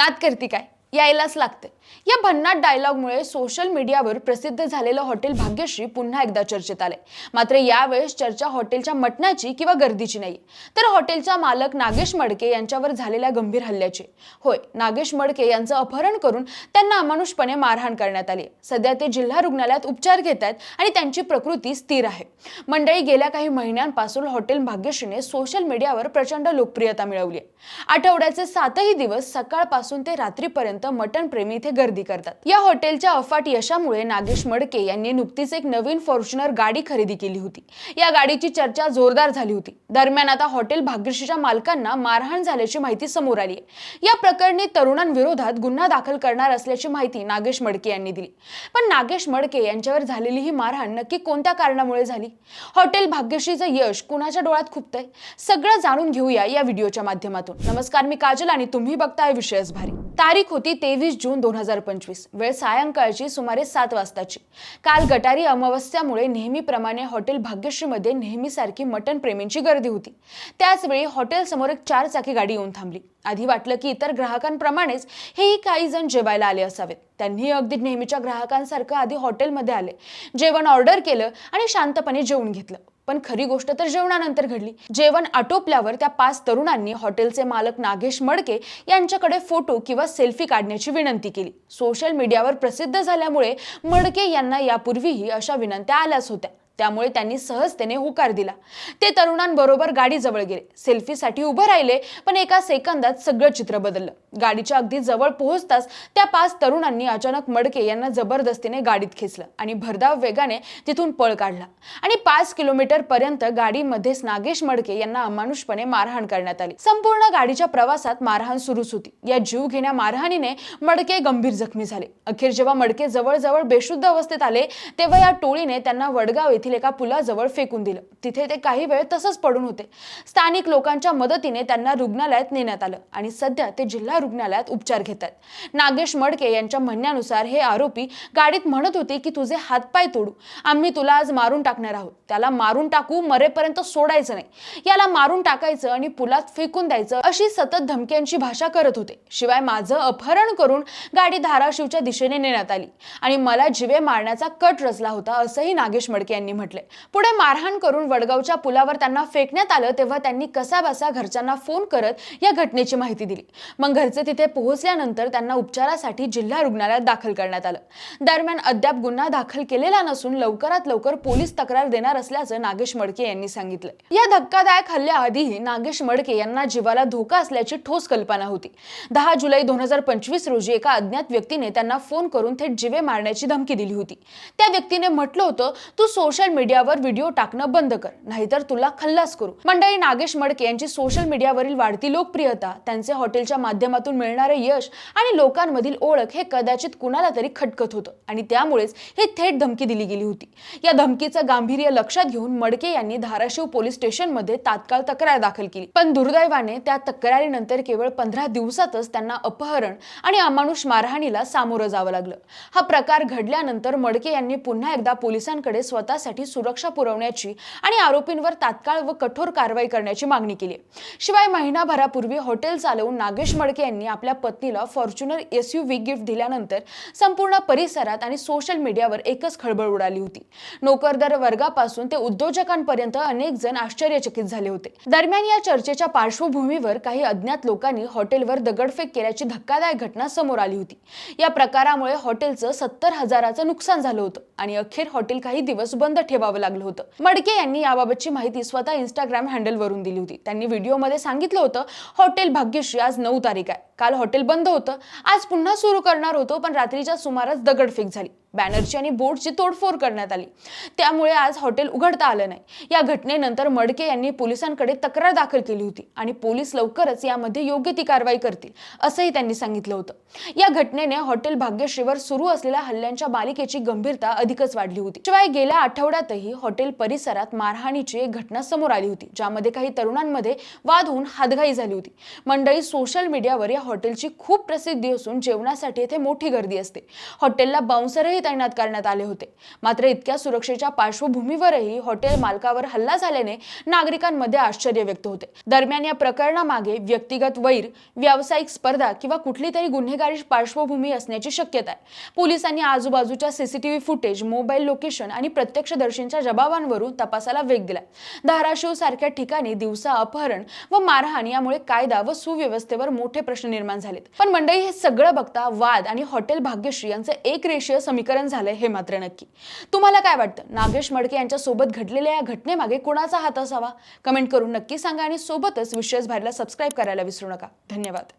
नात करती काय? यायलाच लागते. या भन्नाट डायलॉगमुळे सोशल मीडियावर प्रसिद्ध झालेलं हॉटेल भाग्यश्री पुन्हा एकदा चर्चेत आले मात्र यावेळेस चर्चा हॉटेलच्या मटणाची किंवा गर्दीची नाही तर हॉटेलचा मालक नागेश मडके यांच्यावर झालेल्या गंभीर हल्ल्याची. होय नागेश मडके यांचं अपहरण करून त्यांना अमानुषपणे मारहाण करण्यात आली सध्या ते जिल्हा रुग्णालयात उपचार घेत आहेत आणि त्यांची प्रकृती स्थिर आहे. मंडळी गेल्या काही महिन्यांपासून हॉटेल भाग्यश्रीने सोशल मीडियावर प्रचंड लोकप्रियता मिळवली आहे आठवड्याचे सातही दिवस सकाळपासून ते रात्रीपर्यंत मटण प्रेमी इथे गर्दी करतात. या हॉटेलच्या अफाट यशामुळे नागेश मडके यांनी नुकतीच एक नवीन फॉर्च्युनर गाडी खरेदी केली होती. या गाडीची चर्चा जोरदार झाली होती. दरम्यान आता हॉटेल भाग्यश्रीच्या मालकांना मारहाण झाल्याची माहिती समोर आली आहे. या प्रकरणी तरुणांविरोधात गुन्हा दाखल करणार असल्याची माहिती नागेश मडके यांनी दिली. पण नागेश मडके यांच्यावर झालेली ही मारहाण नक्की कोणत्या कारणामुळे झाली? हॉटेल भाग्यश्रीचं यश कुणाच्या डोळ्यात खुपतंय? सगळं जाणून घेऊया या व्हिडिओच्या माध्यमातून. नमस्कार मी काजल आणि तुम्ही बघताय विषयच भारी. तारीख होती तेवीस जून दोन हजार पंचवीस. वेळ सायंकाळची सुमारे सात वाजताची. काल गटारी अमावस्यामुळे नेहमीप्रमाणे हॉटेल भाग्यश्रीमध्ये नेहमीसारखी मटण प्रेमींची गर्दी होती. त्याचवेळी हॉटेलसमोर एक चार चाकी गाडी येऊन थांबली. आधी वाटलं की इतर ग्राहकांप्रमाणेच हेही काही जण जेवायला आले असावेत. त्यांनी अगदी नेहमीच्या ग्राहकांसारखं आधी हॉटेलमध्ये आले. जेवण ऑर्डर केलं आणि शांतपणे जेवून घेतलं. पण खरी गोष्ट तर जेवणानंतर घडली. जेवण आटोपल्यावर त्या पाच तरुणांनी हॉटेलचे मालक नागेश मडके यांच्याकडे फोटो किंवा सेल्फी काढण्याची विनंती केली. सोशल मीडियावर प्रसिद्ध झाल्यामुळे मडके यांना यापूर्वीही अशा विनंत्या आल्याच होत्या. त्यामुळे त्यांनी सहजतेने होकार दिला. ते तरुणांबरोबर गाडीजवळ गेले. सेल्फीसाठी उभं राहिले पण एका सेकंदात सगळं चित्र बदललं. गाडीच्या अगदी जवळ पोहोचताच त्या पाच तरुणांनी अचानक मडके यांना जबरदस्तीने गाडीत खेचलं आणि भरधाव वेगाने तिथून पळ काढला. आणि पाच किलोमीटर पर्यंत गाडीमध्येच नागेश मडके यांना अमानुषपणे मारहाण करण्यात आली. संपूर्ण गाडीच्या प्रवासात मारहाण सुरूच होती. या जीव घेण्या मारहाणीने मडके गंभीर जखमी झाले. अखेर जेव्हा मडके जवळजवळ बेशुद्ध अवस्थेत आले तेव्हा या टोळीने त्यांना वडगाव येथील एका पुलाजवळ फेकून दिलं. तिथे ते काही वेळ तसंच पडून होते. स्थानिक लोकांच्या मदतीने त्यांना रुग्णालयात नेण्यात आलं आणि सध्या ते जिल्हा रुग्णालयात उपचार घेतात. नागेश मडके यांच्या म्हणण्यानुसार हे आरोपी गाडीत म्हणत होते की तुझे हातपाय तोडू. आम्ही तुला आज मारून टाकणार आहोत. त्याला मारून टाकू मरेपर्यंत सोडायचं नाही. याला मारून टाकायचं आणि पुलात फेकून द्यायचं अशी सतत धमक्यांची भाषा करत होते. शिवाय माझं अपहरण करून गाडी धाराशिवच्या दिशेने नेण्यात आली आणि मला जिवे मारण्याचा कट रचला होता असंही नागेश मडके यांनी म्हटले. पुढे मारहाण करून वडगावच्या पुलावर त्यांना फेकण्यात आलं तेव्हा त्यांनी कसाबसा घरच्यांना फोन करत या घटनेची माहिती दिली. मग घरचे तिथे पोहोचल्यानंतर त्यांना उपचारासाठी जिल्हा रुग्णालयात दाखल करण्यात आलं. दरम्यान अद्याप गुन्हा दाखल केलेला नसून लवकरात लवकर पोलीस तक्रार देणार असल्याचं नागेश मडके यांनी सांगितलं या धक्कादायक हल्ल्याआधीही नागेश मडके यांना जीवाला धोका असल्याची ठोस कल्पना होती. दहा जुलै दोन हजार पंचवीस रोजी एका अज्ञात व्यक्तीने त्यांना फोन करून थेट जिवे मारण्याची धमकी दिली होती. त्या व्यक्तीने म्हटलं होतं तू सोशल सोशल मीडियावर व्हिडिओ टाकणं बंद कर नाहीतर तुला खल्लास करू. मंडळी नागेश मडके यांची सोशल मीडियावरील वाढती लोकप्रियता त्यांचे हॉटेलच्या माध्यमातून मिळणारे यश आणि लोकांमधील ओळख हे कदाचित कुणाला तरी खटकत होतं आणि त्यामुळेच ही थेट धमकी दिली गेली होती. या धमकीचं गांभीर्य लक्षात घेऊन मडके यांनी धाराशिव पोलीस स्टेशनमध्ये तात्काळ तक्रार दाखल केली. पण दुर्दैवाने त्या तक्रारीनंतर केवळ पंधरा दिवसातच त्यांना अपहरण आणि अमानुष मारहाणीला सामोरं जावं लागलं. हा प्रकार घडल्यानंतर मडके यांनी पुन्हा एकदा पोलिसांकडे स्वतःसाठी सुरक्षा पुरवण्याची आणि आरोपींवर तात्काळ व कठोर कारवाई करण्याची मागणी केली शिवाय महिनाभरापूर्वी हॉटेल चालवून नागेश मडके यांनी आपल्या पत्नीला Fortuner S U V gift दिल्यानंतर संपूर्ण परिसरात आणि सोशल मीडियावर एकच खळबळ उडाली होती. नोकरदार वर्गापासून ते उद्योजकांपर्यंत अनेक जण आश्चर्यचकित झाले होते. दरम्यान या चर्चेच्या पार्श्वभूमीवर काही अज्ञात लोकांनी हॉटेलवर दगडफेक केल्याची धक्कादायक घटना समोर आली होती. या प्रकारामुळे हॉटेलचं सत्तर हजाराचं नुकसान झालं होतं. आणि अखेर हॉटेल काही दिवस बंद ठेवावं लागलं होतं. मडके यांनी याबाबतची माहिती स्वतः इंस्टाग्राम हँडलवरून दिली होती. त्यांनी व्हिडिओमध्ये सांगितलं होतं हॉटेल भाग्यश्री आज नऊ तारीख आहे. काल हॉटेल बंद होतं. आज पुन्हा सुरू करणार होतो पण रात्रीच्या सुमारास दगडफेक झाली. बॅनरची आणि बोर्डची तोडफोड करण्यात आली. त्यामुळे आज हॉटेल उघडता आलं नाही. या घटनेनंतर मडके यांनी पोलिसांकडे तक्रार दाखल केली होती आणि पोलीस लवकरच यामध्ये योग्य ती कारवाई करतील असंही त्यांनी सांगितलं होतं. या घटनेने हॉटेल भाग्यश्रीवर सुरू असलेल्या हल्ल्यांच्या मालिकेची गंभीरता अधिकच वाढली होती. शिवाय गेल्या आठवड्यातही हॉटेल परिसरात मारहाणीची एक घटना समोर आली होती ज्यामध्ये काही तरुणांमध्ये वाद होऊन हादघाई झाली होती. मंडळी सोशल मीडियावर या हॉटेलची खूप प्रसिद्धी असून जेवणासाठी येथे मोठी गर्दी असते. हॉटेलला बाउन्सरही तैनात करण्यात आले होते. मात्र इतक्या सुरक्षेच्या पार्श्वभूमीवरही हॉटेल मालकावर हल्ला झाल्याने नागरिकांमध्ये आश्चर्य व्यक्त होते. दरम्यान या प्रकरणामागे व्यक्तिगत वैर व्यावसायिक स्पर्धा किंवा कुठली तरी गुन्हेगारी पार्श्वभूमी असण्याची शक्यता आहे. पोलिसांनी आजूबाजूच्या सीसीटीव्ही फुटेज मोबाईल लोकेशन आणि प्रत्यक्षदर्शींच्या जबाबांवरून तपासाला वेग दिला धाराशिव सारख्या ठिकाणी दिवसा अपहरण व मारहाण यामुळे कायदा व सुव्यवस्थेवर मोठे प्रश्न निर्माण झालेत. पण मंडळी हे सगळं बघता वाद आणि हॉटेल भाग्यश्री यांचं एक रेषीय समीकरण झालंय हे मात्र नक्की. तुम्हाला काय वाटतं? नागेश मडके यांच्यासोबत घडलेल्या या घटनेमागे कुणाचा हात असावा? कमेंट करून नक्की सांगा आणि सोबतच विशेष भारला सबस्क्राईब करायला विसरू नका. धन्यवाद.